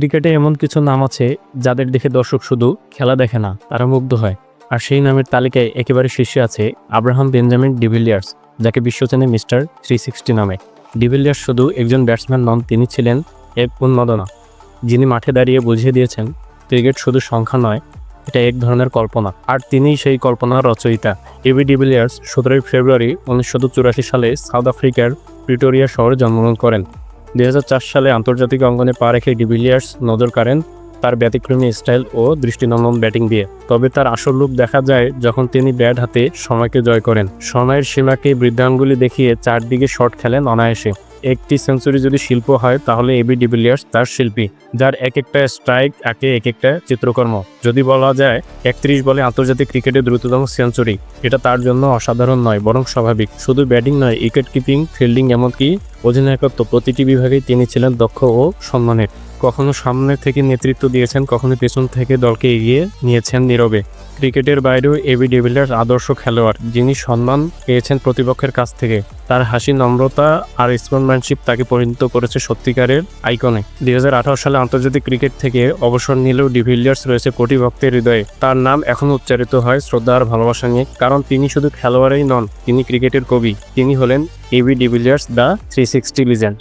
ক্রিকেটে এমন কিছু নাম আছে যাদের দেখে দর্শক শুধু খেলা দেখে না, তারা মুগ্ধ হয়। আর সেই নামের তালিকায় একেবারে শীর্ষে আছে আব্রাহাম বেঞ্জামিন ডিভিলিয়ার্স, যাকে বিশ্ব চেনে মিস্টার থ্রি সিক্সটি নামে। ডিভিলিয়ার্স শুধু একজন ব্যাটসম্যান নন, তিনি ছিলেন এক উন্মাদনা, যিনি মাঠে দাঁড়িয়ে বুঝিয়ে দিয়েছেন, ক্রিকেট শুধু সংখ্যা নয়, এটা এক ধরনের কল্পনা। আর তিনিই সেই কল্পনার রচয়িতা। এবি ডিভিলিয়ার্স সতেরোই ফেব্রুয়ারি উনিশশো চুরাশি সালে সাউথ আফ্রিকার প্রিটোরিয়া শহরে জন্মগ্রহণ করেন। দুই হাজার চার সালে আন্তর্জাতিক অঙ্গনে পা রেখে ডিভিলিয়ার্স নজর কাড়েন তার ব্যতিক্রমী স্টাইল ও দৃষ্টিনন্দন ব্যাটিং দিয়ে। তবে তার আসল রূপ দেখা যায় যখন তিনি ব্যাট হাতে সময়কে জয় করেন। সময়ের সীমাকে বৃদ্ধাঙ্গুলি দেখিয়ে চারদিকে শট খেলেন অনায়াসে। একটি সেঞ্চুরি যদি শিল্প হয়, তাহলে এবি ডিভিলিয়ার্স তার শিল্পী, যার এক একটা স্ট্রাইক আঁকে এক একটা চিত্রকর্ম। যদি বলা যায়, একত্রিশ বলে আন্তর্জাতিক ক্রিকেটে দ্রুততম সেঞ্চুরি, এটা তার জন্য অসাধারণ নয়, বরং স্বাভাবিক। শুধু ব্যাটিং নয় উইকেট কিপিং ফিল্ডিং, এমনকি অধিনায়কত্ব, প্রতিটি বিভাগেই তিনি ছিলেন দক্ষ ও সম্মানের। কখনো সামনে থেকে নেতৃত্ব দিয়েছেন, কখনো পেছন থেকে দলকে এগিয়ে নিয়েছেন নীরবে। ক্রিকেটের বাইরেও এবি ডিভিলিয়ার্স আদর্শ খেলোয়াড়, যিনি সম্মান পেয়েছেন প্রতিপক্ষের কাছ থেকে। তার হাসি, নম্রতা আর স্পোর্টম্যানশিপ তাকে পরিণত করেছে সত্যিকারের আইকনে। দুই হাজার আঠারো সালে আন্তর্জাতিক ক্রিকেট থেকে অবসর নিলেও ডিভিলিয়ার্স রয়েছে কোটি ভক্তের হৃদয়ে। তার নাম এখনও উচ্চারিত হয় শ্রদ্ধা আর ভালোবাসা নিয়ে, কারণ তিনি শুধু খেলোয়াড়ই নন, তিনি ক্রিকেটের কবি। তিনি হলেন AB de Villiers the three sixty legend.